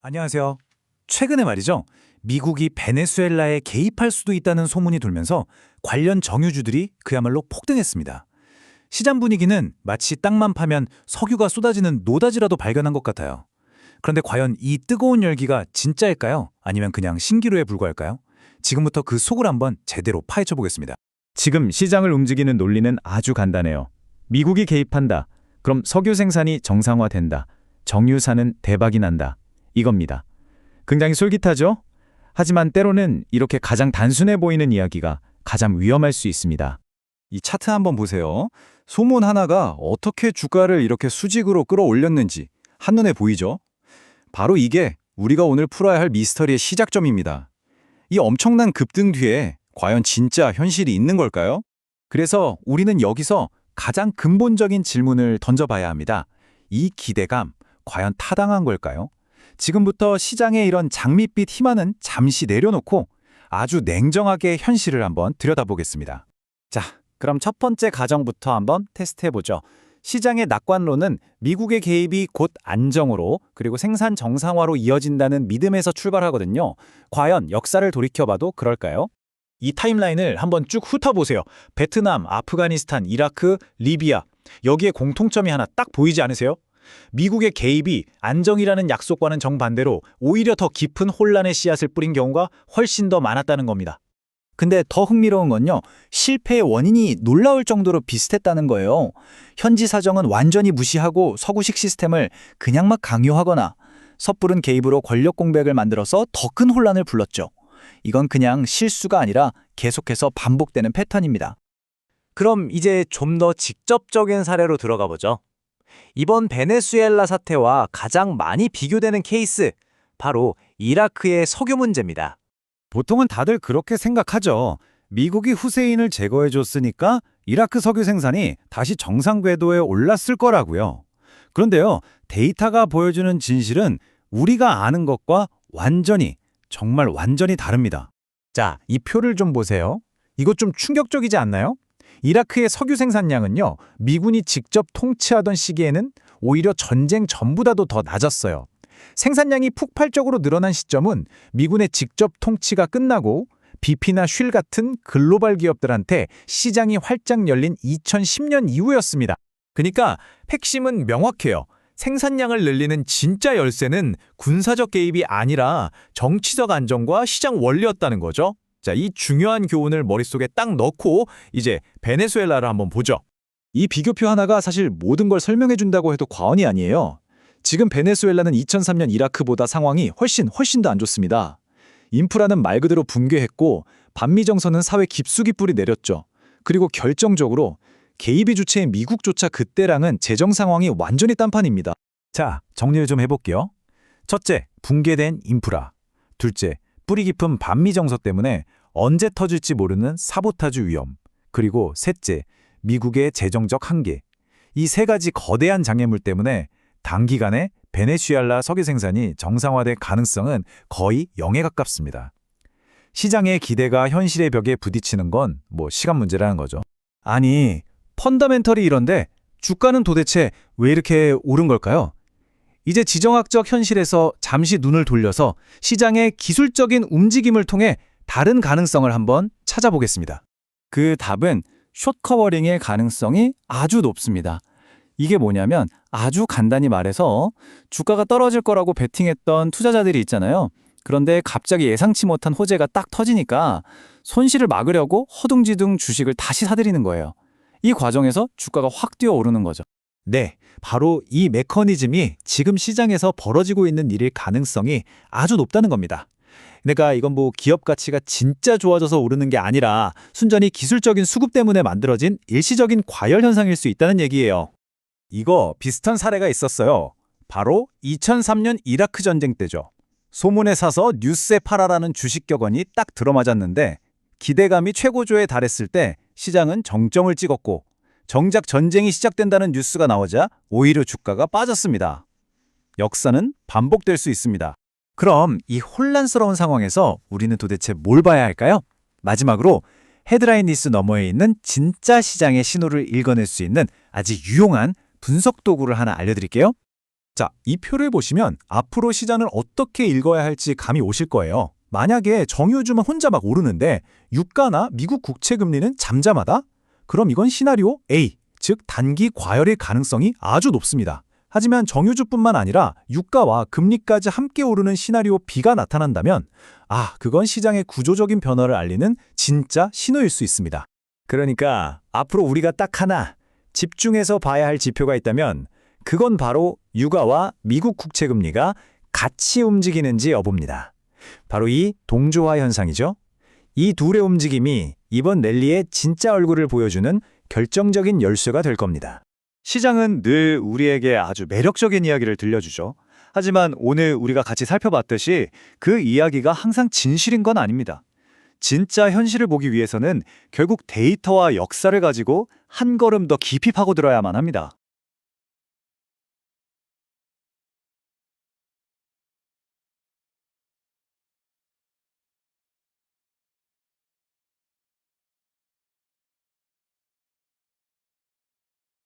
안녕하세요. 최근에 말이죠. 미국이 베네수엘라에 개입할 수도 있다는 소문이 돌면서 관련 정유주들이 그야말로 폭등했습니다. 시장 분위기는 마치 땅만 파면 석유가 쏟아지는 노다지라도 발견한 것 같아요. 그런데 과연 이 뜨거운 열기가 진짜일까요? 아니면 그냥 신기루에 불과할까요? 지금부터 그 속을 한번 제대로 파헤쳐 보겠습니다. 지금 시장을 움직이는 논리는 아주 간단해요. 미국이 개입한다. 그럼 석유 생산이 정상화된다. 정유사는 대박이 난다. 이겁니다. 굉장히 솔깃하죠? 하지만 때로는 이렇게 가장 단순해 보이는 이야기가 가장 위험할 수 있습니다. 이 차트 한번 보세요. 소문 하나가 어떻게 주가를 이렇게 수직으로 끌어올렸는지 한눈에 보이죠? 바로 이게 우리가 오늘 풀어야 할 미스터리의 시작점입니다. 이 엄청난 급등 뒤에 과연 진짜 현실이 있는 걸까요? 그래서 우리는 여기서 가장 근본적인 질문을 던져봐야 합니다. 이 기대감, 과연 타당한 걸까요? 지금부터 시장의 이런 장밋빛 희망은 잠시 내려놓고 아주 냉정하게 현실을 한번 들여다보겠습니다. 자, 그럼 첫 번째 가정부터 한번 테스트해보죠. 시장의 낙관론은 미국의 개입이 곧 안정으로 그리고 생산 정상화로 이어진다는 믿음에서 출발하거든요. 과연 역사를 돌이켜봐도 그럴까요? 이 타임라인을 한번 쭉 훑어보세요. 베트남, 아프가니스탄, 이라크, 리비아. 여기에 공통점이 하나 딱 보이지 않으세요? 미국의 개입이 안정이라는 약속과는 정반대로 오히려 더 깊은 혼란의 씨앗을 뿌린 경우가 훨씬 더 많았다는 겁니다. 근데 더 흥미로운 건요. 실패의 원인이 놀라울 정도로 비슷했다는 거예요. 현지 사정은 완전히 무시하고 서구식 시스템을 그냥 막 강요하거나 섣부른 개입으로 권력 공백을 만들어서 더 큰 혼란을 불렀죠. 이건 그냥 실수가 아니라 계속해서 반복되는 패턴입니다. 그럼 이제 좀 더 직접적인 사례로 들어가 보죠. 이번 베네수엘라 사태와 가장 많이 비교되는 케이스, 바로 이라크의 석유 문제입니다. 보통은 다들 그렇게 생각하죠. 미국이 후세인을 제거해줬으니까 이라크 석유 생산이 다시 정상 궤도에 올랐을 거라고요. 그런데요, 데이터가 보여주는 진실은 우리가 아는 것과 완전히, 정말 완전히 다릅니다. 자, 이 표를 좀 보세요. 이거 좀 충격적이지 않나요? 이라크의 석유 생산량은요, 미군이 직접 통치하던 시기에는 오히려 전쟁 전보다도 더 낮았어요. 생산량이 폭발적으로 늘어난 시점은 미군의 직접 통치가 끝나고 BP나 쉴 같은 글로벌 기업들한테 시장이 활짝 열린 2010년 이후였습니다. 그러니까 핵심은 명확해요. 생산량을 늘리는 진짜 열쇠는 군사적 개입이 아니라 정치적 안정과 시장 원리였다는 거죠. 자, 이 중요한 교훈을 머릿속에 딱 넣고 이제 베네수엘라를 한번 보죠. 이 비교표 하나가 사실 모든 걸 설명해 준다고 해도 과언이 아니에요. 지금 베네수엘라는 2003년 이라크보다 상황이 훨씬 훨씬 더 안 좋습니다. 인프라는 말 그대로 붕괴했고 반미 정서는 사회 깊숙이 뿌리 내렸죠. 그리고 결정적으로 개입이 주체인 미국조차 그때랑은 재정 상황이 완전히 딴판입니다. 자, 정리를 좀 해볼게요. 첫째, 붕괴된 인프라. 둘째, 뿌리 깊은 반미 정서 때문에 언제 터질지 모르는 사보타주 위험. 그리고 셋째, 미국의 재정적 한계. 이 세 가지 거대한 장애물 때문에 단기간에 베네수엘라 석유 생산이 정상화될 가능성은 거의 0에 가깝습니다. 시장의 기대가 현실의 벽에 부딪히는 건 뭐 시간 문제라는 거죠. 아니, 펀더멘털이 이런데 주가는 도대체 왜 이렇게 오른 걸까요? 이제 지정학적 현실에서 잠시 눈을 돌려서 시장의 기술적인 움직임을 통해 다른 가능성을 한번 찾아보겠습니다. 그 답은 숏 커버링의 가능성이 아주 높습니다. 이게 뭐냐면 아주 간단히 말해서 주가가 떨어질 거라고 베팅했던 투자자들이 있잖아요. 그런데 갑자기 예상치 못한 호재가 딱 터지니까 손실을 막으려고 허둥지둥 주식을 다시 사들이는 거예요. 이 과정에서 주가가 확 뛰어오르는 거죠. 네, 바로 이 메커니즘이 지금 시장에서 벌어지고 있는 일일 가능성이 아주 높다는 겁니다. 내가 이건 뭐 기업 가치가 진짜 좋아져서 오르는 게 아니라 순전히 기술적인 수급 때문에 만들어진 일시적인 과열 현상일 수 있다는 얘기예요. 이거 비슷한 사례가 있었어요. 바로 2003년 이라크 전쟁 때죠. 소문에 사서 뉴스에 팔아라는 주식 격언이 딱 들어맞았는데 기대감이 최고조에 달했을 때 시장은 정점을 찍었고 정작 전쟁이 시작된다는 뉴스가 나오자 오히려 주가가 빠졌습니다. 역사는 반복될 수 있습니다. 그럼 이 혼란스러운 상황에서 우리는 도대체 뭘 봐야 할까요? 마지막으로 헤드라인 뉴스 너머에 있는 진짜 시장의 신호를 읽어낼 수 있는 아주 유용한 분석 도구를 하나 알려드릴게요. 자, 이 표를 보시면 앞으로 시장을 어떻게 읽어야 할지 감이 오실 거예요. 만약에 정유주만 혼자 막 오르는데 유가나 미국 국채 금리는 잠잠하다? 그럼 이건 시나리오 A, 즉 단기 과열의 가능성이 아주 높습니다. 하지만 정유주뿐만 아니라 유가와 금리까지 함께 오르는 시나리오 B가 나타난다면 아, 그건 시장의 구조적인 변화를 알리는 진짜 신호일 수 있습니다. 그러니까 앞으로 우리가 딱 하나 집중해서 봐야 할 지표가 있다면 그건 바로 유가와 미국 국채 금리가 같이 움직이는지 여부입니다. 바로 이 동조화 현상이죠. 이 둘의 움직임이 이번 랠리의 진짜 얼굴을 보여주는 결정적인 열쇠가 될 겁니다. 시장은 늘 우리에게 아주 매력적인 이야기를 들려주죠. 하지만 오늘 우리가 같이 살펴봤듯이 그 이야기가 항상 진실인 건 아닙니다. 진짜 현실을 보기 위해서는 결국 데이터와 역사를 가지고 한 걸음 더 깊이 파고들어야만 합니다.